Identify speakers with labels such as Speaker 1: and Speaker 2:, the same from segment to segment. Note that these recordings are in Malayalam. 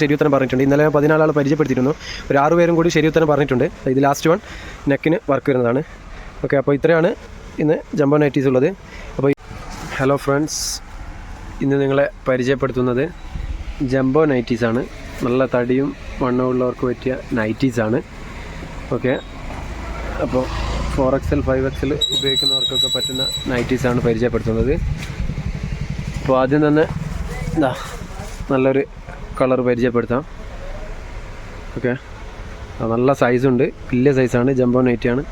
Speaker 1: ശരി ഉത്തരം പറഞ്ഞിട്ടുണ്ട്. ഇന്നലെ പതിനാലാൾ പരിചയപ്പെടുത്തിയിരുന്നു. ഒരു ആറ് പേരും കൂടി ശരിയുത്തരം പറഞ്ഞിട്ടുണ്ട്. ഇത് ലാസ്റ്റ് വൺ നെക്കിന് വർക്ക് വരുന്നതാണ്. ഓക്കെ അപ്പോൾ ഇത്രയാണ് ഇന്ന് ജംബോ നൈറ്റീസ് ഉള്ളത്. അപ്പോൾ ഹലോ ഫ്രണ്ട്സ് ഇന്ന് നിങ്ങളെ പരിചയപ്പെടുത്തുന്നത് ജംബോ നൈറ്റീസാണ് നല്ല തടിയും വണ്ണമുള്ളവർക്ക് പറ്റിയ നൈറ്റീസാണ് ഓക്കെ അപ്പോൾ ഫോർ എക്സൽ ഫൈവ് എക്സൽ ഉപയോഗിക്കുന്നവർക്കൊക്കെ പറ്റുന്ന നൈറ്റീസാണ് പരിചയപ്പെടുത്തുന്നത്. അപ്പോൾ ആദ്യം തന്നെ നല്ലൊരു കളർ പരിചയപ്പെടുത്താം. ഓക്കെ. നല്ല സൈസുണ്ട് വലിയ സൈസാണ് ജംബോ നൈറ്റിയാണ്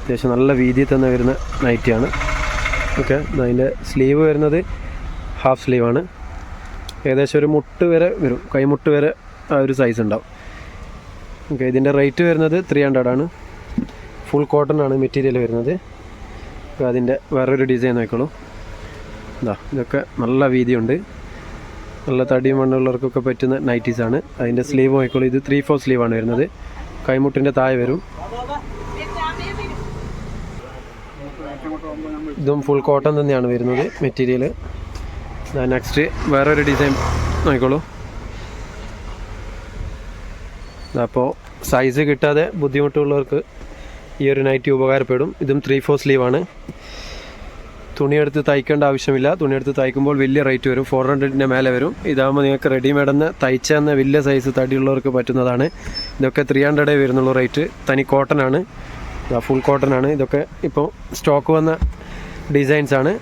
Speaker 1: അത്യാവശ്യം നല്ല വീതിയിൽ തന്നെ വരുന്ന നൈറ്റിയാണ് ഓക്കെ. അതിന്റെ സ്ലീവ് വരുന്നത് ഹാഫ് സ്ലീവാണ് ഏകദേശം ഒരു മുട്ട് വരെ വരും. കൈമുട്ട് വരെ ആ ഒരു സൈസ് ഉണ്ടാവും. ഓക്കെ. ഇതിന്റെ റേറ്റ് വരുന്നത് ത്രീ ഹൺഡ്രഡ് ആണ്. ഫുൾ കോട്ടൺ ആണ് മെറ്റീരിയൽ വരുന്നത്. അതിന്റെ വേറൊരു ഡിസൈൻ നോക്കിക്കോളൂ. ഇതാ ഇതൊക്കെ നല്ല വീതിയുണ്ട്. നല്ല തടിയും മണ്ണുള്ളവർക്കൊക്കെ പറ്റുന്ന നൈറ്റീസാണ് അതിന്റെ സ്ലീവ് നോക്കിക്കോളൂ ഇത് ത്രീ ഫോർ സ്ലീവാണ് വരുന്നത്. കൈമുട്ടിന്റെ താഴെ വരും. ഇതും ഫുൾ കോട്ടൺ തന്നെയാണ് വരുന്നത് മെറ്റീരിയൽ നെക്സ്റ്റ് വേറൊരു ഡിസൈൻ നോക്കിക്കോളൂ. അപ്പോൾ സൈസ് കിട്ടാതെ ബുദ്ധിമുട്ടുള്ളവർക്ക് ഈ ഒരു നൈറ്റി ഉപകാരപ്പെടും. ഇതും ത്രീ ഫോർ സ്ലീവാണ് തുണിയെടുത്ത് തയ്ക്കേണ്ട ആവശ്യമില്ല. തുണിയെടുത്ത് തയ്ക്കുമ്പോൾ വലിയ റേറ്റ് വരും. ഫോർ ഹൺഡ്രഡിന്റെ മേലെ വരും. ഇതാകുമ്പോൾ നിങ്ങൾക്ക് റെഡിമെയ്ഡ് എന്ന് തയ്ച്ചെന്ന വലിയ സൈസ് തടിയുള്ളവർക്ക് പറ്റുന്നതാണ്. ഇതൊക്കെ ത്രീ ഹൺഡ്രഡേ വരുന്നുള്ളൂ റേറ്റ് തനി കോട്ടൺ ആണ്. ഫുൾ കോട്ടൺ ആണ്. ഇതൊക്കെ ഇപ്പോൾ സ്റ്റോക്ക് വന്ന ഡിസൈൻസ് ആണ്.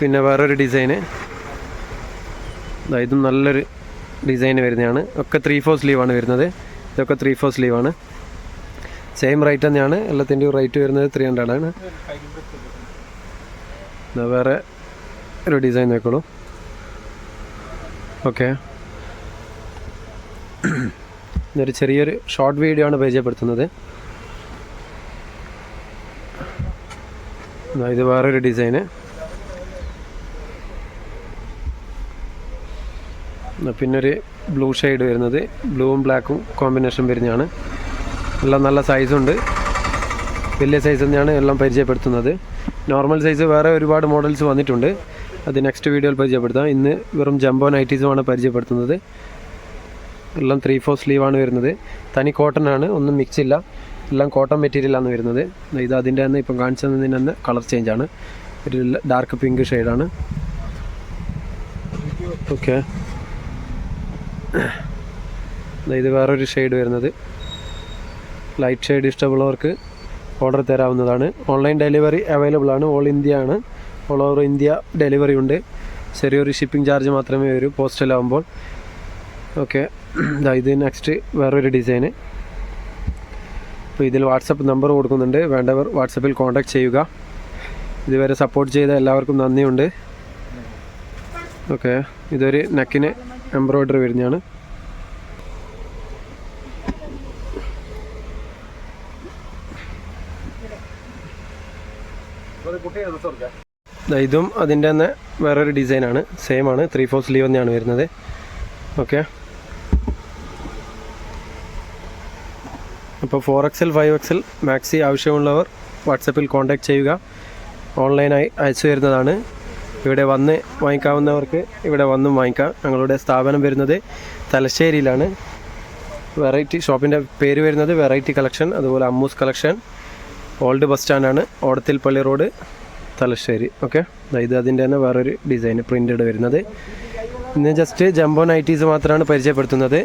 Speaker 1: പിന്നെ വേറൊരു ഡിസൈന് ഇതും നല്ലൊരു ഡിസൈൻ വരുന്നതാണ്. ഒക്കെ ത്രീ ഫോർ സ്ലീവാണ് വരുന്നത്. ഇതൊക്കെ ത്രീ ഫോർ സ്ലീവാണ് സെയിം റേറ്റ് തന്നെയാണ്. എല്ലാത്തിന്റെയും റേറ്റ് വരുന്നത് ത്രീ ഹൺഡ്രഡ് ആണ്. വേറെ ഒരു ഡിസൈൻ നോക്കോളൂ ഓക്കെ ഇതൊരു ചെറിയൊരു ഷോർട്ട് വീഡിയോ ആണ് പരിചയപ്പെടുത്തുന്നത്. ഇത് വേറൊരു ഡിസൈന് പിന്നൊരു ബ്ലൂ ഷെയ്ഡ് വരുന്നത്. ബ്ലൂവും ബ്ലാക്കും കോമ്പിനേഷൻ വരുന്നതാണ്. എല്ലാം നല്ല സൈസുണ്ട് വലിയ സൈസ് തന്നെയാണ് എല്ലാം പരിചയപ്പെടുത്തുന്നത്. നോർമൽ സൈസ് വേറെ ഒരുപാട് മോഡൽസ് വന്നിട്ടുണ്ട്. അത് നെക്സ്റ്റ് വീഡിയോയിൽ പരിചയപ്പെടുത്താം. ഇന്ന് വെറും ജംബോ നൈറ്റീസുമാണ് പരിചയപ്പെടുത്തുന്നത്. എല്ലാം ത്രീ ഫോർ സ്ലീവാണ് വരുന്നത്. തനി കോട്ടൺ ആണ് ഒന്നും മിക്സ് ഇല്ല. എല്ലാം കോട്ടൺ മെറ്റീരിയലാണ് വരുന്നത്. ഇത് അതിന്റെ തന്നെ ഇപ്പം കാണിച്ചു തന്നതിന് തന്നെ കളർ ചേഞ്ചാണ് ഒരു ഡാർക്ക് പിങ്ക് ഷെയ്ഡാണ് ഓക്കെ ഇത് വേറൊരു ഷെയ്ഡ് വരുന്നത്. ലൈറ്റ് ഷെയ്ഡ് ഇഷ്ടമുള്ളവർക്ക് ഓർഡർ തരാവുന്നതാണ്. ഓൺലൈൻ ഡെലിവറി അവൈലബിൾ ആണ്. ഓൾ ഇന്ത്യ ആണ്. ഓൾ ഓവർ ഇന്ത്യ ഡെലിവറി ഉണ്ട്. ചെറിയൊരു ഷിപ്പിംഗ് ചാർജ് മാത്രമേ വരൂ പോസ്റ്റലാകുമ്പോൾ ഓക്കെ. ഇത് നെക്സ്റ്റ് വേറൊരു ഡിസൈന്. അപ്പോൾ ഇതിൽ വാട്സപ്പ് നമ്പർ കൊടുക്കുന്നുണ്ട്. വേണ്ടവർ വാട്സപ്പിൽ കോൺടാക്ട് ചെയ്യുക. ഇതുവരെ സപ്പോർട്ട് ചെയ്ത എല്ലാവർക്കും നന്ദിയുണ്ട്. ഓക്കെ. ഇതൊരു നെക്കിന് എംബ്രോയ്ഡറി വരുന്നതാണ്. ഇതും അതിന്റെ തന്നെ വേറൊരു ഡിസൈനാണ്. സെയിം ആണ്. ത്രീ ഫോർ സ്ലീവ് തന്നെയാണ് വരുന്നത്. ഓക്കെ അപ്പോൾ four XL five XL maxi ആവശ്യമുള്ളവർ വാട്സപ്പിൽ കോൺടാക്ട് ചെയ്യുക. ഓൺലൈനായി അയച്ചു വരുന്നതാണ് ഇവിടെ വന്ന് വാങ്ങിക്കാവുന്നവർക്ക് ഇവിടെ വന്നും വാങ്ങിക്കാം. ഞങ്ങളുടെ സ്ഥാപനം വരുന്നത് തലശ്ശേരിയിലാണ്. വെറൈറ്റി ഷോപ്പിന്റെ പേര് വരുന്നത് വെറൈറ്റി കളക്ഷൻ അതുപോലെ അമ്മൂസ് കളക്ഷൻ ഓൾഡ് ബസ് സ്റ്റാൻഡാണ് ഓടത്തിൽ പള്ളി റോഡ് തലശ്ശേരി. ഓക്കെ ഇത് അതിന്റെ തന്നെ വേറൊരു ഡിസൈൻ പ്രിന്റഡ് വരുന്നത്. ഇന്ന് ജസ്റ്റ് ജംബോ നൈറ്റീസ് മാത്രമാണ് പരിചയപ്പെടുത്തുന്നത്.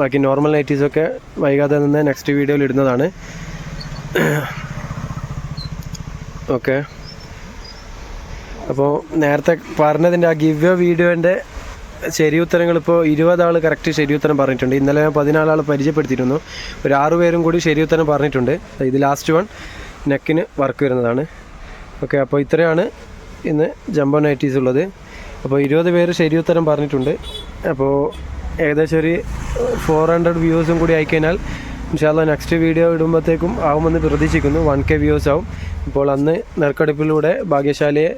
Speaker 1: ബാക്കി നോർമൽ നൈറ്റീസൊക്കെ വൈകാതെ നിന്ന് നെക്സ്റ്റ് വീഡിയോയിൽ ഇടുന്നതാണ്. ഓക്കെ അപ്പോൾ നേരത്തെ പറഞ്ഞതിന്റെ ആ ഗിവ് വീഡിയോന്റെ ശരി ഉത്തരങ്ങൾ ഇപ്പോൾ ആൾ കറക്റ്റ് ശരി ഉത്തരം പറഞ്ഞിട്ടുണ്ട്. ഇന്നലെ ഞാൻ പതിനാലാൾ പരിചയപ്പെടുത്തിയിരുന്നു. ഒരു ആറു പേരും കൂടി ശരി ഉത്തരം പറഞ്ഞിട്ടുണ്ട്. ഇത് ലാസ്റ്റ് വൺ നെക്കിന് വർക്ക് വരുന്നതാണ്. ഓക്കെ അപ്പോൾ ഇത്രയാണ് ഇന്ന് ജംബോ നൈറ്റീസ് ഉള്ളത്. അപ്പോൾ ഇരുപത് പേര് ശരി ഉത്തരം പറഞ്ഞിട്ടുണ്ട്. അപ്പോൾ ഏകദേശം ഒരു ഫോർ ഹൺഡ്രഡ് വ്യൂസും കൂടി ആയിക്കഴിഞ്ഞാൽ ഇൻഷാല്ല നെക്സ്റ്റ് വീഡിയോ ഇടുമ്പോഴത്തേക്കും ആവുമെന്ന് പ്രതീക്ഷിക്കുന്നു. വൺ കെ വ്യൂസ് ആവും. ഇപ്പോൾ അന്ന് നെർക്കെടുപ്പിലൂടെ ഭാഗ്യശാലയെ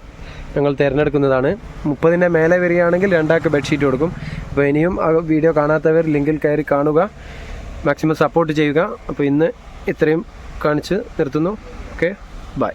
Speaker 1: ഞങ്ങൾ തിരഞ്ഞെടുക്കുന്നതാണ്. മുപ്പതിന്റെ മേലെ വരികയാണെങ്കിൽ രണ്ടാൾക്ക് ബെഡ്ഷീറ്റ് കൊടുക്കും. അപ്പോൾ ഇനിയും ആ വീഡിയോ കാണാത്തവർ ലിങ്കിൽ കയറി കാണുക. മാക്സിമം സപ്പോർട്ട് ചെയ്യുക. അപ്പോൾ ഇന്ന് ഇത്രയും കാണിച്ച് നിർത്തുന്നു. Okay bye